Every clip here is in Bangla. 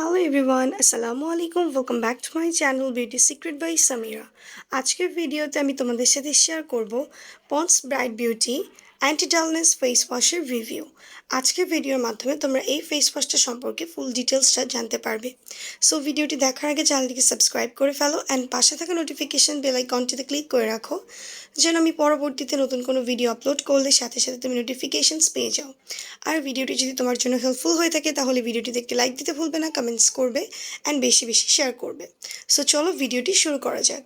হ্যালো এভরিওয়ান আসসালামু আলাইকুম welcome back to my channel beauty secret by Samira আজকের ভিডিওতে আমি তোমাদের সাথে শেয়ার করব Pond's bright beauty anti dullness face ওয়াশের রিভিউ আজকের ভিডিওর মাধ্যমে তোমরা এই ফেস ওয়াশটা সম্পর্কে ফুল ডিটেলসটা জানতে পারবে। সো ভিডিওটি দেখার আগে চ্যানেলটিকে সাবস্ক্রাইব করে ফেলো অ্যান্ড পাশে থাকা নোটিফিকেশান বেল আইকনটিতে ক্লিক করে রাখো, যেন আমি পরবর্তীতে নতুন কোনো ভিডিও আপলোড করলে সাথে সাথে তুমি নোটিফিকেশানস পেয়ে যাও। আর ভিডিওটি যদি তোমার জন্য হেল্পফুল হয়ে থাকে, তাহলে ভিডিওটিতে একটি লাইক দিতে ভুলবে না কমেন্টস করবে অ্যান্ড বেশি বেশি শেয়ার করবে। সো চলো ভিডিওটি শুরু করা যাক।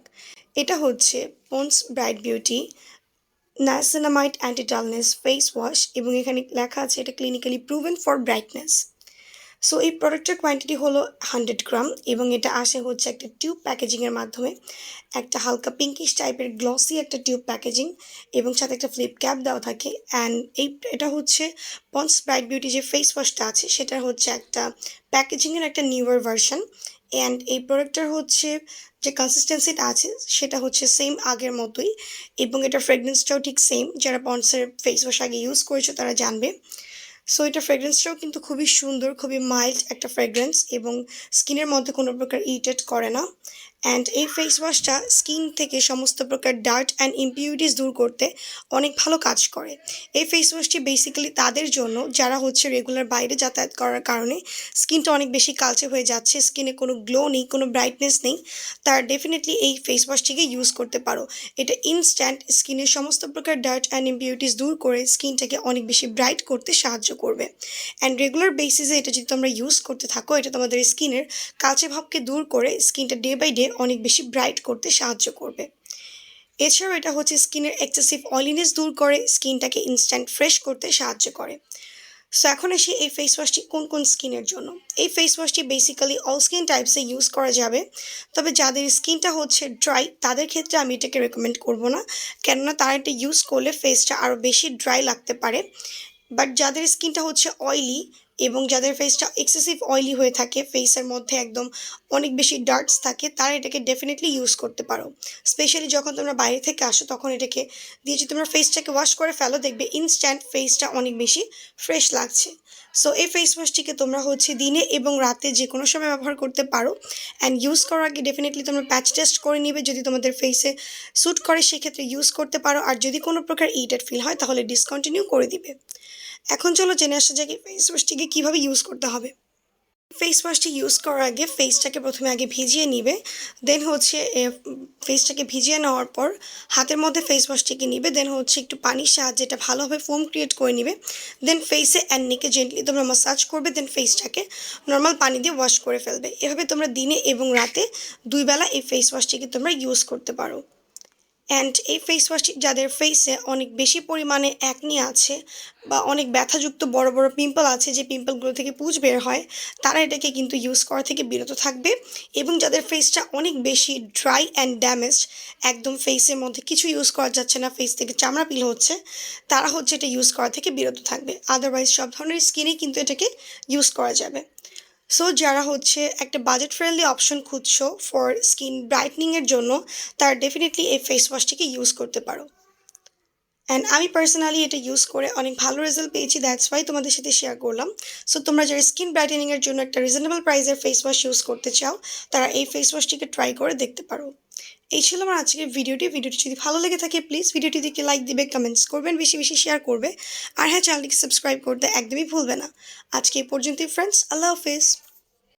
এটা হচ্ছে Pond's bright beauty niacinamide anti dullness face wash এবং এখানে লেখা আছে এটা clinically proven for brightness so এই প্রোডাক্টের কোয়ান্টিটি হলো হান্ড্রেড গ্রাম এবং এটা আসে হচ্ছে একটা টিউব প্যাকেজিংয়ের মাধ্যমে। একটা হালকা পিঙ্কিশ টাইপের গ্লসি একটা টিউব প্যাকেজিং এবং সাথে একটা ফ্লিপ ক্যাপ দেওয়া থাকে। অ্যান্ড এই, এটা হচ্ছে পন্স ব্রাইট বিউটি যে ফেস ওয়াশটা আছে, সেটা হচ্ছে একটা প্যাকেজিংয়ের একটা নিউয়ার ভার্সন অ্যান্ড এই প্রোডাক্টটার হচ্ছে যে কনসিস্টেন্সিটা আছে, সেটা হচ্ছে সেম আগের মতোই। এবং এটা ফ্রেগরেন্সটাও ঠিক সেম যারা পন্সের ফেস ওয়াশ আগে ইউজ করেছে, তারা জানবে। সো এটা ফ্রেগরেন্সটাও কিন্তু খুবই সুন্দর, খুবই মাইল্ড একটা ফ্রেগরেন্স এবং স্কিনের মধ্যে কোনো প্রকার ইরিটেট করে না। অ্যান্ড এই ফেস ওয়াশটা স্কিন থেকে সমস্ত প্রকার ডার্ট অ্যান্ড ইম্পিউরিটিস দূর করতে অনেক ভালো কাজ করে। এই ফেস ওয়াশটি বেসিক্যালি তাদের জন্য, যারা হচ্ছে রেগুলার বাইরে যাতায়াত করার কারণে স্কিনটা অনেক বেশি কালচে হয়ে যাচ্ছে স্কিনে কোনো গ্লো নেই, কোনো ব্রাইটনেস নেই, তার ডেফিনেটলি এই ফেস ওয়াশটিকে ইউজ করতে পারো। এটা ইনস্ট্যান্ট স্কিনের সমস্ত প্রকার ডার্ট অ্যান্ড ইম্পিউরিটিস দূর করে স্কিনটাকে অনেক বেশি ব্রাইট করতে সাহায্য করবে। অ্যান্ড রেগুলার বেসিসে এটা যদি তোমরা ইউজ করতে থাকো, এটা তোমাদের স্কিনের কালচে ভাবকে দূর করে স্কিনটা ডে বাই ডে অনেক বেশি ব্রাইট করতে সাহায্য করবে। এছাড়াও এটা হচ্ছে স্কিনের এক্সেসিভ অয়েলিনেস দূর করে, স্কিনটাকে ইনস্ট্যান্ট ফ্রেশ করতে সাহায্য করে। সো এখন আসি এই ফেস ওয়াশটি কোন কোন স্কিনের জন্য? এই ফেস ওয়াশটি বেসিক্যালি অল স্কিন টাইপসে ইউজ করা যাবে। তবে যাদের স্কিনটা হচ্ছে ড্রাই তাদের ক্ষেত্রে আমি এটাকে রেকমেন্ড করব না। কেননা তারা এটা ইউজ করলে ফেসটা আরও বেশি ড্রাই লাগতে পারে। বাট যাদের স্কিনটা হচ্ছে অয়েলি এবং যাদের ফেসটা এক্সেসিভ অয়েলি হয়ে থাকে ফেসের মধ্যে একদম অনেক বেশি ডার্টস থাকে, তারা এটাকে ডেফিনেটলি ইউজ করতে পারো। স্পেশালি যখন তোমরা বাইরে থেকে আসো, তখন এটাকে দিয়ে যদি তোমরা ফেসটাকে ওয়াশ করে ফেলো, দেখবে ইনস্ট্যান্ট ফেসটা অনেক বেশি ফ্রেশ লাগছে। সো এই ফেস ওয়াশটিকে তোমরা হচ্ছে দিনে এবং রাতে যে কোনো সময় ব্যবহার করতে পারো। অ্যান্ড ইউজ করার আগে ডেফিনেটলি তোমরা প্যাচ টেস্ট করে নিবে। যদি তোমাদের ফেসে স্যুট করে, সেক্ষেত্রে ইউজ করতে পারো। আর যদি কোনো প্রকার ইটেড ফিল হয়, তাহলে ডিসকন্টিনিউ করে দিবে। এখন চলো জেনে আসা যাক ফেস ওয়াশটিকে কীভাবে ইউজ করতে হবে। ফেস ওয়াশটি ইউজ করার আগে ফেসটাকে প্রথমে আগে ভিজিয়ে নিবে দেন হচ্ছে ফেসটাকে ভিজিয়ে নেওয়ার পর হাতের মধ্যে ফেস ওয়াশটিকে নিবে দেন হচ্ছে একটু পানির সাহায্যে এটা ভালোভাবে ফোম ক্রিয়েট করে নিবে দেন ফেসে অ্যান্ড নিকে জেন্টলি তোমরা মাসাজ করবে দেন ফেসটাকে নর্মাল পানি দিয়ে ওয়াশ করে ফেলবে। এভাবে তোমরা দিনে এবং রাতে দুই বেলা এই ফেস ওয়াশটিকে তোমরা ইউজ করতে পারো। অ্যান্ড এই ফেস ওয়াশটি যাদের ফেসে অনেক বেশি পরিমাণে অ্যাকনি আছে বা অনেক ব্যথাযুক্ত বড় বড় পিম্পল আছে, যে পিম্পলগুলো থেকে পুজ বের হয়, তারা এটাকে কিন্তু ইউজ করা থেকে বিরত থাকবে। এবং যাদের ফেসটা অনেক বেশি ড্রাই অ্যান্ড ড্যামেজড একদম ফেসের মধ্যে কিছু ইউজ করা যাচ্ছে না ফেস থেকে চামড়া পিল হচ্ছে, তারা হচ্ছে এটা ইউজ করা থেকে বিরত থাকবে। আদারওয়াইজ সব ধরনের স্কিনেই কিন্তু এটাকে ইউজ করা যাবে। সো যারা হচ্ছে একটা বাজেট ফ্রেন্ডলি অপশন খুঁজছো ফর স্কিন ব্রাইটনিংয়ের জন্য, তার ডেফিনেটলি এই ফেস ওয়াশটিকে ইউজ করতে পারো। অ্যান্ড আমি পার্সোনালি এটা ইউজ করে অনেক ভালো রেজাল্ট পেয়েছি দ্যাটস ওয়াই তোমাদের সাথে শেয়ার করলাম। সো তোমরা যারা স্কিন ব্রাইটেনিংয়ের জন্য একটা রিজনেবল প্রাইসের ফেস ওয়াশ ইউজ করতে চাও, তারা এই ফেস ওয়াশটিকে ট্রাই করে দেখতে পারো। এই ছিল আমার আজকের ভিডিওটি। ভিডিওটি যদি ভালো লেগে থাকে প্লিজ ভিডিওটি দিকে লাইক দিবে কমেন্টস করবেন, বেশি বেশি শেয়ার করবে। আর হ্যাঁ চ্যানেলটিকে সাবস্ক্রাইব করতে একদমই ভুলবে না। আজকে এই পর্যন্তই ফ্রেন্ডস আল্লাহ হাফিজ।